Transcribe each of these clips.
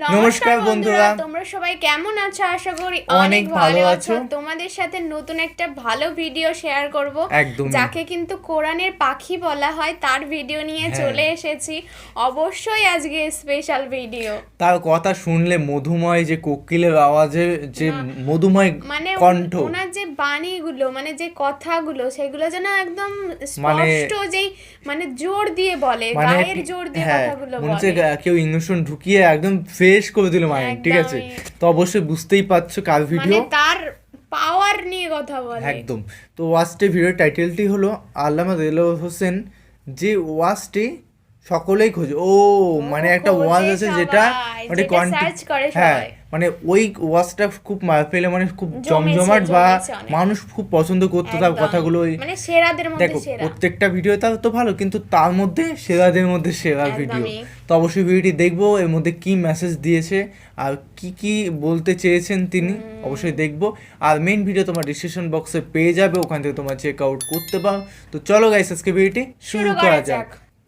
নমস্কার বন্ধুরা তোমরা সবাই কেমন আছো? আশা করি অনেক ভালো আছো। তোমাদের সাথে নতুন একটা ভালো ভিডিও শেয়ার করব। যাকে কিন্তু কোরআনের পাখি বলা হয় তার ভিডিও নিয়ে হ্যাঁ। চলে এসেছি। অবশ্যই আজকে স্পেশাল ভিডিও তার কথা শুনলে মধুময় যে কোকিলের আওয়াজে যে মধুময় মানে কণ্ঠ। ওনার যে বাণীগুলো মানে যে কথাগুলো সেগুলো যেন একদম মানে- স্পষ্ট যেই মানে জোর দিয়ে বলে মানে গায়ের জোর দিয়ে হ্যাঁ কথাগুলো বলে। কেউ ইঞ্জেকশন ঢুকিয়ে একদম ফ্রেশ করে দিল মাইন্ড ঠিক আছে? তো অবশ্যই বুঝতেই পারছ কার মানে ভিডিও তার পাওয়ার নিয়ে কথা বলে। একদম। তো ওয়াস্টে ভিডিও টাইটেলটি হলো আল্লামা দেলোয়ার হোসেন যে ওয়াজটি সকলেই খোঁজে। ও মানে একটা ওয়াজ আছে যেটা মানে করে হ্যাঁ মানে ওই ওয়াজটা খুব মাহফিলে মানে খুব জমজমাট বা মানুষ খুব পছন্দ করতো তার কথাগুলো ওই মানে সেরাদের মধ্যে দেখো প্রত্যেকটা ভিডিও তাও তো ভালো কিন্তু তার মধ্যে সেরাদের মধ্যে সেরা ভিডিও তো অবশ্যই ভিডিওটি দেখব এর মধ্যে কি মেসেজ দিয়েছে আর কি কি বলতে চেয়েছেন তিনি অবশ্যই দেখব। আর মেইন ভিডিও তোমার ডিসক্রিপশন বক্সে পেয়ে যাবে ওখান থেকে তোমার চেক আউট করতে পারো। তো চলো গাইস আজকে ভিডিওটি শুরু করা যাক।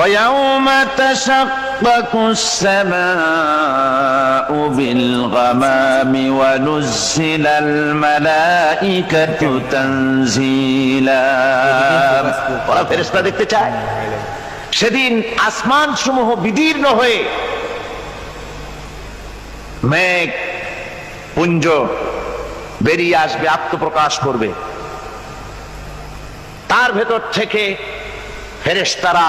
ويوم تشقق السماء بالغمام ونزل الملائكة تنزيلا ওরা ফেরেশতা দেখতে চায় সেদিন আসমান সমূহ বিদীর্ণ হয়ে মেঘ পুঞ্জ বেরিয়ে আসবে আত্মপ্রকাশ করবে তার ভেতর থেকে ফেরেশতারা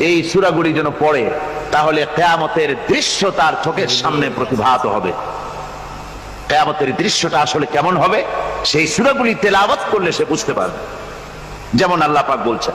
এই সূরাগুলি যেন পড়ে, তাহলে কেয়ামতের দৃশ্য তার চোখের সামনে প্রতিভাত হবে। কেয়ামতের দৃশ্যটা আসলে কেমন হবে, সেই সূরাগুলি তেলাওয়াত করলে সে বুঝতে পারবে। যেমন আল্লাহ পাক বলছেন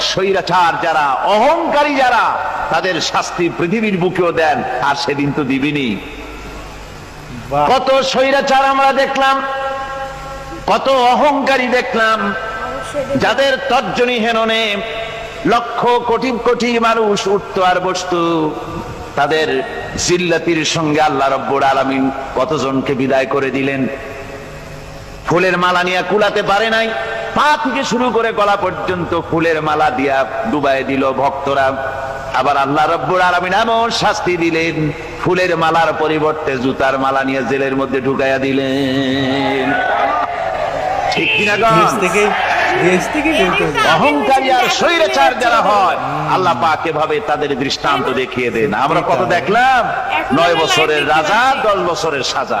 স্বৈরাচার যারা অহংকারী যারা তাদের শাস্তি পৃথিবীর বুকেও দেন আর সেদিন তো দিবিনি। কত স্বৈরাচার আমরা দেখলাম কত অহংকারী দেখলাম যাদের তর্জনী হেননে লক্ষ কোটি কোটি মানুষ উঠতো আর বসতো তাদের জিল্লাতির সঙ্গে আল্লাহ রব্বুর আলামিন কতজনকে বিদায় করে দিলেন? ফুলের মালা নিয়ে কুলাতে পারে নাই। পা থেকে শুরু করে গলা পর্যন্ত ফুলের মালা দিয়া ডুবাই দিল ভক্তরা। আবার আল্লাহ রব্বুর আলামিন এমন শাস্তি দিলেন ফুলের মালার পরিবর্তে জুতার মালা নিয়ে জেলের মধ্যে ঢুকাইয়া দিলেন। ঠিক কিনা। অহংকারী আর স্বৈরাচার যারা হয় আল্লাহ পাক এভাবে তাদের দৃষ্টান্ত দেখিয়ে দেন। আমরা কত দেখলাম? নয় বছরের রাজা দশ বছরের সাজা।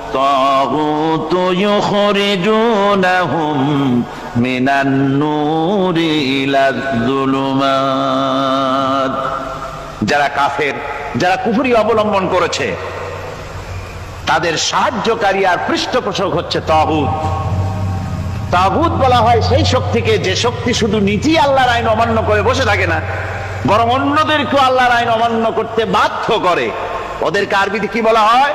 يخرجونهم من النور إلى الظلمات যারা কাফের যারা কুফরি অবলম্বন করেছে তাদের সাহায্যকারী আর পৃষ্ঠপোষক হচ্ছে তাগুত তাগুত বলা হয় সেই শক্তিকে যে শক্তি শুধু নিজেই আল্লাহর আইন অমান্য করে বসে থাকে না বরং অন্যদেরকেও আল্লাহর আইন অমান্য করতে বাধ্য করে ওদেরকে আরবিতে কি বলা হয়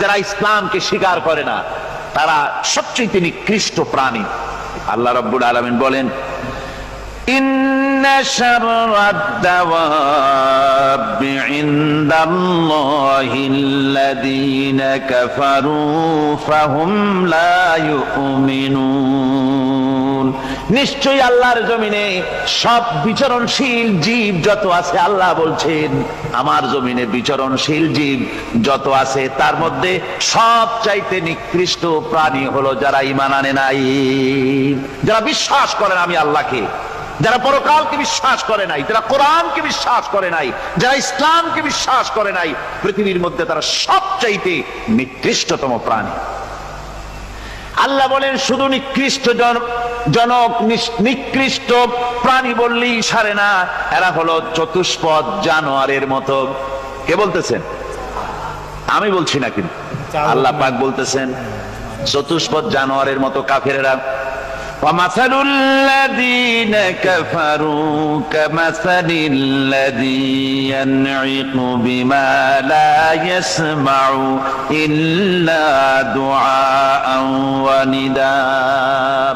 যারা ইসলামকে স্বীকার করে না, তারা সবচেয়ে তিনি কৃষ্ট প্রাণী। আল্লাহ রব্বুল আলমিন বলেন কাফারু ফাহুম লা ইউমিনুন নিশ্চয়ই আল্লাহর জমিনে সব বিচরণশীল জীব যত আছে, আল্লাহ বলছেন, আমার জমিনে বিচরণশীল জীব যত আছে, তার মধ্যে সব চাইতে নিকৃষ্ট প্রাণী হলো যারা ইমান আনে নাই। যারা বিশ্বাস করেন আমি আল্লাহকে, যারা পরকালকে বিশ্বাস করে নাই, যারা কোরআনকে বিশ্বাস করে নাই, যারা ইসলামকে বিশ্বাস করে নাই, পৃথিবীর মধ্যে তারা সবচাইতে নিকৃষ্টতম প্রাণী। আল্লাহ বলেন, শুধু নিকৃষ্ট জনক নিস- নিকৃষ্ট প্রাণী বললেই সারে না এরা হলো চতুষ্পদ জানোয়ারের মতো কে বলতেছেন আমি বলছি না কিন্তু আল্লাহ পাক বলতেছেন চতুষ্পদ জানোয়ারের মতো কাফেরেরা ومثل الذين كفروا كمثل الذي ينعق بما لا يسمع إلا دعاء ونداء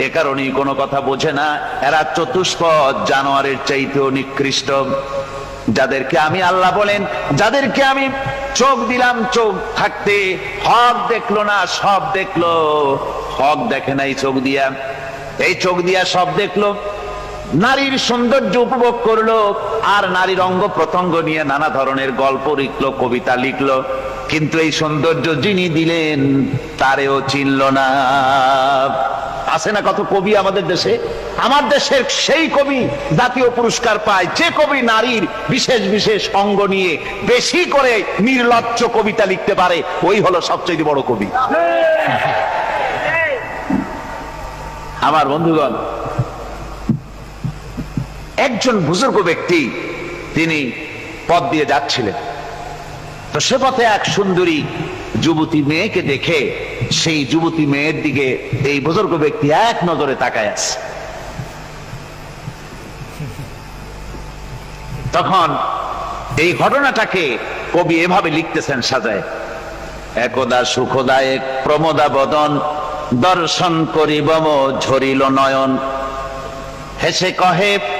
এ কারণেই কোনো কথা বোঝে না। এরা চতুষ্পদ, জানোয়ারের চাইতেও নিকৃষ্ট। যাদেরকে আমি আল্লাহ বলেন, যাদেরকে আমি চোখ দিলাম, চোখ থাকতে হক দেখল না, সব দেখল। হক দেখে নাই চোখ দিয়া। এই চোখ দিয়া সব দেখল। নারীর সৌন্দর্য উপভোগ করল। আর নারীর অঙ্গ প্রত্যঙ্গ নিয়ে নানা ধরনের গল্প লিখলো, কবিতা লিখলো। কিন্তু এই সৌন্দর্য যিনি দিলেন, তারেও চিনল না। আছে না কত কবি আমাদের দেশে? আমার দেশের সেই কবি জাতীয় পুরস্কার পায়। যে কবি নারীর বিশেষ বিশেষ অঙ্গ নিয়ে বেশি করে নির্লজ্জ কবিতা লিখতে পারে, ওই হলো সবচেয়ে বড় কবি। আমার বন্ধুগণ, একজন বুজুর্গ ব্যক্তি, তিনি পথ দিয়ে যাচ্ছিলেন। তো সে পথে এক সুন্দরী যুবতী মেয়েকে দেখে সেই যুবতী মেয়ের দিকে এই বুজুর্গ ব্যক্তি এক নজরে তাকায় আছে। তখন এই ঘটনাটাকে কবি এভাবে লিখতেছেন সাজায়, একদা সুখদায়ক প্রমোদা বদন, দর্শন করিব ঝরিল নয়ন। হেসে কহে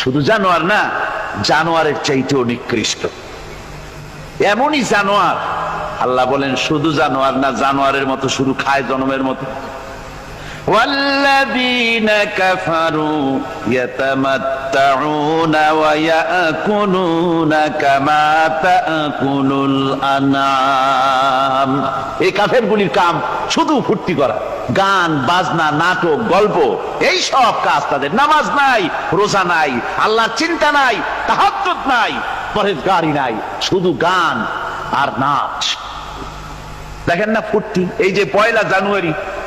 শুধু জানোয়ার না, জানোয়ারের চাইতে নিকৃষ্ট। এমনই জানোয়ার, আল্লাহ বলেন, শুধু জানোয়ার না, জানোয়ারের মতো শুধু খায় জনমের মতো। والذين كفروا يتمتعون ويأكلون كما تأكل الأنعام এই কাফের গুলির কাম শুধু ফুর্তি করা গান বাজনা নাটক গল্প এই সব কাজ তাদের নামাজ নাই রোজা নাই আল্লাহর চিন্তা নাই তাহাজ্জুদ নাই পরেজগারি নাই শুধু গান আর নাচ দেখেন না ফুর্তি এই যে পয়লা জানুয়ারি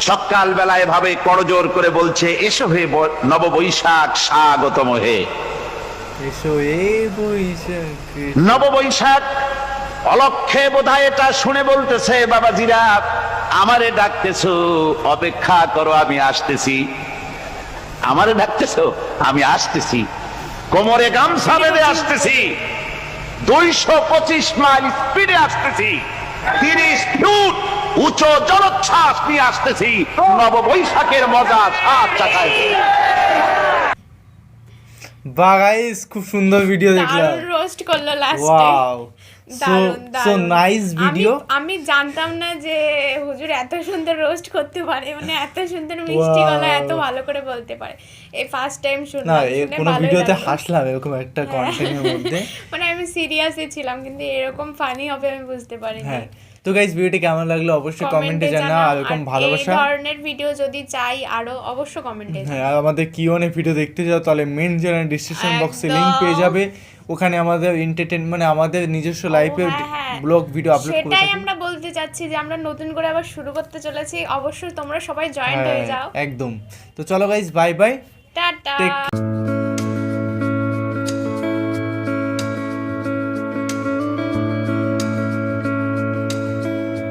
সকাল বেলায় ভাবে করজোর করে বলছে এসো হে নববৈশাখ স্বাগতম হে। নববৈশাখ অলক্ষে বোধহয় এটা শুনে বলতেছে বাবাজিরা আমারে ডাকতেছো অপেক্ষা করো আমি আসতেছি। আমারে ডাকতেছো? আমি আসতেছি। কোমরে গামছা বেঁধে আসতেছি। দুইশো পঁচিশ মাইল স্পিডে আসতেছি। তিরিশ ফুট উঁচু জলোচ্ছ্বাস নিয়ে আসতেছি। নব বৈশাখের মজা সাত চাকায় বা গাইস খুব সুন্দর ভিডিও দেখলাম। রোস্ট করল লাস্টে ওয়াও সো নাইস ভিডিও আমি- আমি জানতাম না যে হুজুর এত সুন্দর রোস্ট করতে পারে মানে এত সুন্দর মিষ্টি. গলা এত ভালো করে বলতে পারে। এই ফার্স্ট টাইম শুনলাম কোনো ভিডিওতে হাসলাম এরকম একটা কন্টেন্টের মধ্যে। মানে আমি সিরিয়াসই ছিলাম কিন্তু এরকম ফানি হবে আমি বুঝতে পারিনি। হ্যাঁ। তো গাইস ভিডিওটি কেমন লাগল অবশ্যই কমেন্টে জানাও আর এরকম ভালোবাসা এই ধরনের ভিডিও যদি চাই আরও অবশ্য কমেন্টে হ্যাঁ আর আমাদের কিওনে ভিডিও দেখতে যাও তাহলে মেন চ্যানেল ডিসক্রিপশন বক্সে লিংক পেয়ে যাবে। ওখানে আমাদের এন্টারটেন মানে আমাদের নিজস্ব লাইফের। ব্লগ ভিডিও আপলোড করে সেটাই আমরা বলতে চাচ্ছি যে আমরা নতুন করে আবার শুরু করতে চলেছি। অবশ্যই তোমরা সবাই জয়েন হয়ে হ্যাঁ যাও। একদম। তো চলো গাইস বাই বাই টাটা